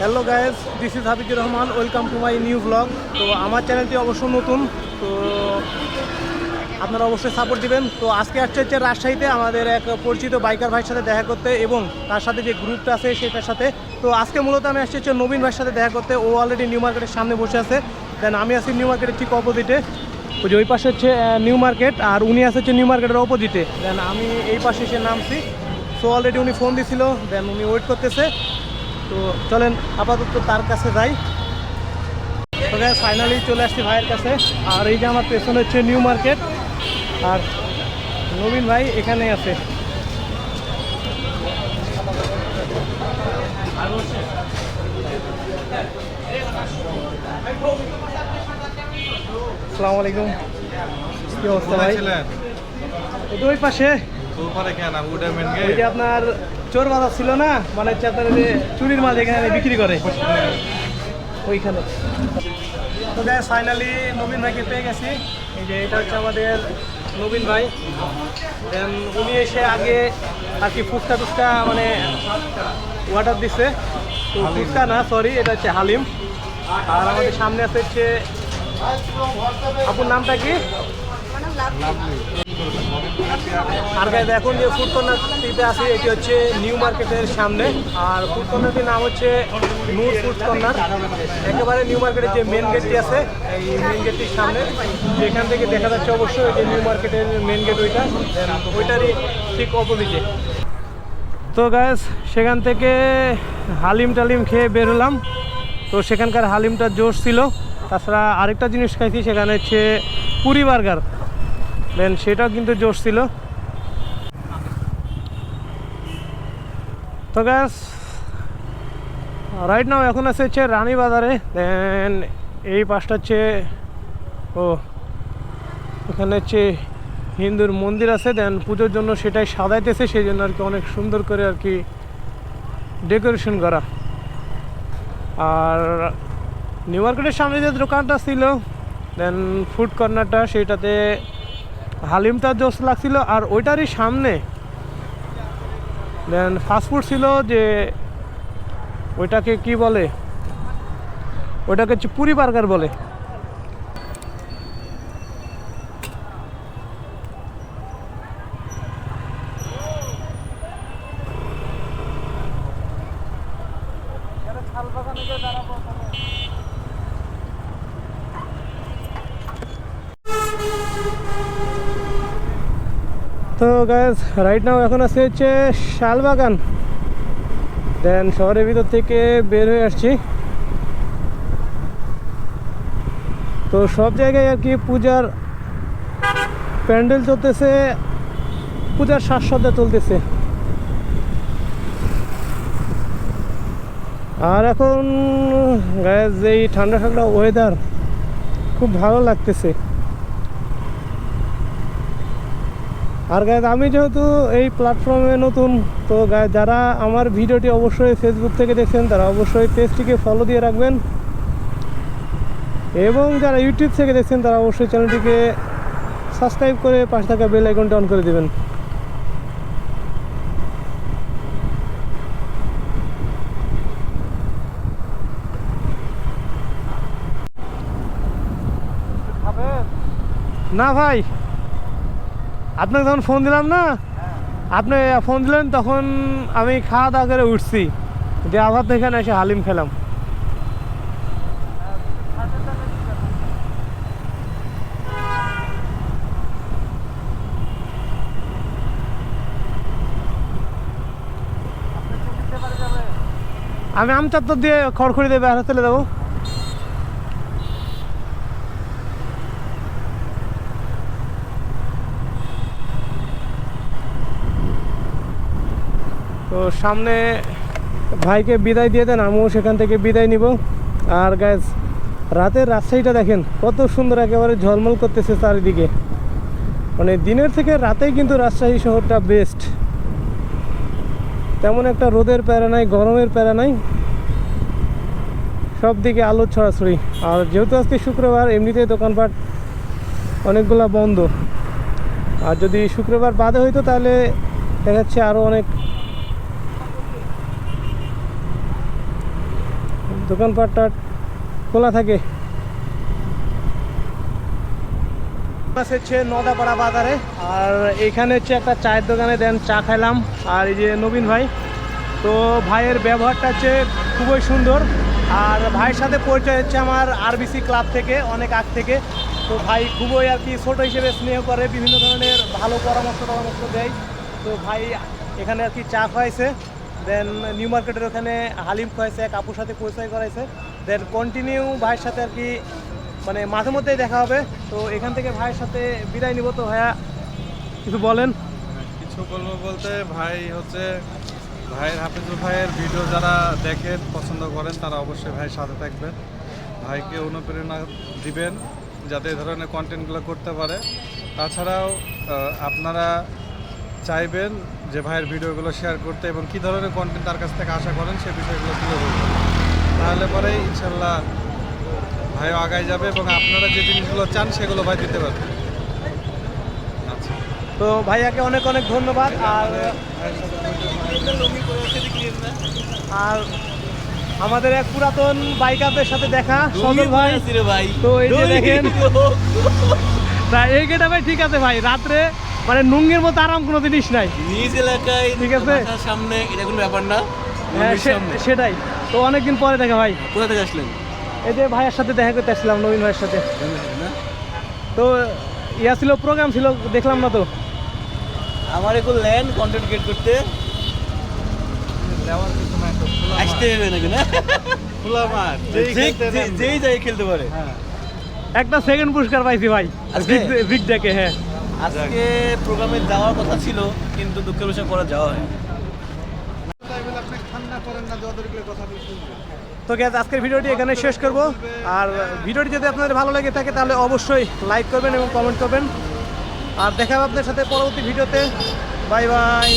Hello guys this is Habijur Rahman welcome to my new vlog তো আমার চ্যানেলটি অবশ্য নতুন, তো আপনারা অবশ্যই সাপোর্ট দিবেন। তো আজকে আসছে হচ্ছে রাজশাহীতে আমাদের এক পরিচিত বাইকার ভাইয়ের সাথে দেখা করতে এবং তার সাথে যে গ্রুপটা আছে সেটার সাথে। তো আজকে মূলত আমি আসছি হচ্ছে নবীন ভাইয়ের সাথে দেখা করতে। ও অলরেডি নিউ মার্কেটের সামনে বসে আছে। দেন আমি আছি নিউ মার্কেটের ঠিক অপোজিটে ওই যে ওই পাশে হচ্ছে নিউ মার্কেট আর উনি আছে হচ্ছে নিউ মার্কেটের অপোজিটে দেন আমি এই পাশে এসে নামছি। সো অলরেডি উনি ফোন দিছিল দেন উনি ওয়েট করতেছে। তো চলেন আপাতত তার কাছে যাই। তো ফাইনালি চলে আসছি ভাইয়ের কাছে। আর এই যে আমার পেছনে হচ্ছে নিউ মার্কেট আর নবীন ভাই এখানে আছে। আসসালামু আলাইকুম। কি অবস্থা ভাই? ওই পাশে। উপরে কেন? উডে ওই যে আপনার চোর বাজার ছিল না? মানে হচ্ছে আপনার যে চুরির মাল এখানে বিক্রি করে। ওইখানে। তো গ্যাস ফাইনালি নবীন ভাইকে পেয়ে গেছি। এই যে এটা হচ্ছে আমাদের নবীন ভাই। দেন উনি এসে আগে আর কি ফুচকা টুচকা মানে ওয়াটার দিচ্ছে তো ফুচকা না সরি এটা হচ্ছে হালিম। আর আমাদের সামনে আছে হচ্ছে আপুর নামটা কি? আর গাইজ এখন যে ফুড কর্নারটিতে এটি হচ্ছে নিউ মার্কেটের সামনে। আর ফুড কর্নারটির নাম হচ্ছে নূর ফুড কর্নার একেবারে নিউ মার্কেটের যে মেন গেটটি আছে, এই মেন গেটটির সামনে। যেখান থেকে দেখা যাচ্ছে অবশ্যই যে নিউ মার্কেটের মেন গেট ওইটা। ওইটারই ঠিক অপোজিটে। তো গ্যাস সেখান থেকে হালিম টালিম খেয়ে বেরোলাম তো সেখানকার হালিমটা জোশ ছিল। তাছাড়া আরেকটা জিনিস খাইছি, সেখানে হচ্ছে পুরি বার্গার। দেন সেটাও কিন্তু জোশ ছিল। তো গ্যাস রাইট নাও এখন আছে হচ্ছে রানী বাজারে দেন এই পাশটা হচ্ছে, ও, এখানে হচ্ছে হিন্দুর মন্দির আছে। দেন পুজোর জন্য সেটাই সাজাইতেছে সেই জন্য আর কি অনেক সুন্দর করে আর কি ডেকোরেশন করা। আর নিউ মার্কেটের সামনে যে দোকানটা ছিল দেন ফুড কর্নারটা সেটাতে হালিমটা জোস লাগছিল আর ওইটারই সামনে দেন ফাস্টফুড ছিল যে ওইটাকে কি বলে? ওইটাকে হচ্ছে পুরি বার্গার বলে। তো গাছ রাইট নাও এখন আছে হচ্ছে শালবাগান। দেন শহরের ভিতর থেকে বের হয়ে আসছি। তো সব জায়গায় আর কি পূজার প্যান্ডেল চলতেছে, পূজার সাজসজ্জা চলতেছে। আর এখন গায়ে এই ঠান্ডা ঠান্ডা ওয়েদার খুব ভালো লাগতেছে। আর গাইজ আমি যেহেতু এই প্ল্যাটফর্মে নতুন, তো গায়ে যারা আমার ভিডিওটি অবশ্যই ফেসবুক থেকে দেখছেন তারা অবশ্যই পেজটিকে ফলো দিয়ে রাখবেন। এবং যারা ইউটিউব থেকে দেখছেন তারা অবশ্যই চ্যানেলটিকে সাবস্ক্রাইব করে পাশে থাকা বেল আইকনটা অন করে দেবেন। না ভাই। আপনাকে যখন ফোন দিলাম না, আপনি ফোন দিলেন, তখন আমি খাওয়া দাওয়া করে উঠছি। যে আবার তো এখানে এসে হালিম খেলাম। আমি আমচাত্তর দিয়ে খড়খড়ি দিয়ে বেড়া চলে যাব। তো সামনে ভাইকে বিদায় দিয়ে দেন, আমিও সেখান থেকে বিদায় নিব। আর গ্যাস রাতের রাজশাহীটা দেখেন, কত সুন্দর একেবারে ঝলমল করতেছে চারিদিকে। মানে দিনের থেকে রাতেই কিন্তু রাজশাহী শহরটা বেস্ট তেমন একটা রোদের প্যারা নাই, গরমের প্যারা নাই। সব দিকে আলোর ছড়াছড়ি। আর যেহেতু আজকে শুক্রবার, এমনিতেই দোকানপাট অনেকগুলা বন্ধ। আর যদি শুক্রবার বাদে হইতো, তাহলে দেখা যাচ্ছে আরও অনেক দোকানপাটটা খোলা থাকে। হচ্ছে নদাপাড়া বাজারে। আর এখানে হচ্ছে একটা চায়ের দোকানে দেন, চা খাইলাম। আর এই যে নবীন ভাই, তো ভাইয়ের ব্যবহারটা হচ্ছে খুবই সুন্দর। আর ভাইয়ের সাথে পরিচয় হচ্ছে আমার আরবিসি ক্লাব থেকে, অনেক আগ থেকে। তো ভাই খুবই আর কি ছোটো হিসেবে স্নেহ করে, বিভিন্ন ধরনের ভালো পরামর্শ টরামর্শ দেয়। তো ভাই এখানে আর কি চা খাওয়াইছে। দেন নিউ মার্কেটের ওখানে হালিম খাওয়াইছে এক আপুর সাথে পরিচয় করাইছে। দেন কন্টিনিউ ভাইয়ের সাথে আর কি মানে মাঝে মধ্যেই দেখা হবে। তো এখান থেকে ভাইয়ের সাথে বিদায় নিব তো ভাইয়া, কিছু বলেন? কিছু বলব বলতে ভাই হচ্ছে, ভাইয়ের হাফিজুল ভাইয়ের ভিডিও যারা দেখেন, পছন্দ করেন, তারা অবশ্যই ভাইয়ের সাথে থাকবেন। ভাইকে অনুপ্রেরণা দিবেন, যাতে এই ধরনের কন্টেন্টগুলো করতে পারে। তাছাড়াও আপনারা চাইবেন যে ভাইয়ের ভিডিওগুলো শেয়ার করতে এবং কী ধরনের কন্টেন্ট তার কাছ থেকে আশা করেন সে বিষয়গুলো তুলে ধরবেন তাহলে পরে ইনশাল্লাহ ভাইও আগায় যাবে এবং আপনারা যে জিনিসগুলো চান সেগুলো ভাই দিতে পারবে। আচ্ছা। তো ভাইয়াকে অনেক অনেক ধন্যবাদ আর আর আমাদের এক পুরাতন বাইকারদের সাথে দেখা সজল ভাই। ভাই। তো এই যে দেখেন। তা এই গেটা ভাই ঠিক আছে ভাই রাত্রে মানে নুঙ্গির মতো আরাম কোনো জিনিস নাই নিজ এলাকায় ঠিক আছে। সামনে এটা কোনো ব্যাপার না হ্যাঁ। সেটাই তো অনেকদিন পরে দেখা ভাই কোথা থেকে আসলেন এই যে ভাইয়ের সাথে দেখা করতে আসছিলাম নবীন ভাইয়ের সাথে তো ইয়া ছিল প্রোগ্রাম ছিল দেখলাম না তো আমার এখন ল্যান্ড কন্টেন্ট ক্রিয়েট করতে। আসতে হবে নাকি না খোলা মাঠ যেই। যেই খেলতে পারে হ্যাঁ একটা সেকেন্ড পুরস্কার পাইছি ভাই? বিগ ডেকে হ্যাঁ আজকে প্রোগ্রামে যাওয়ার কথা ছিল, কিন্তু দুঃখের বিষয় পরে যাওয়া হয় তো গ্যাস আজকের ভিডিওটি এখানে শেষ করব। আর ভিডিওটি যদি আপনাদের ভালো লেগে থাকে, তাহলে অবশ্যই লাইক করবেন এবং কমেন্ট করবেন। আর দেখা হবে আপনাদের সাথে পরবর্তী ভিডিওতে। Bye bye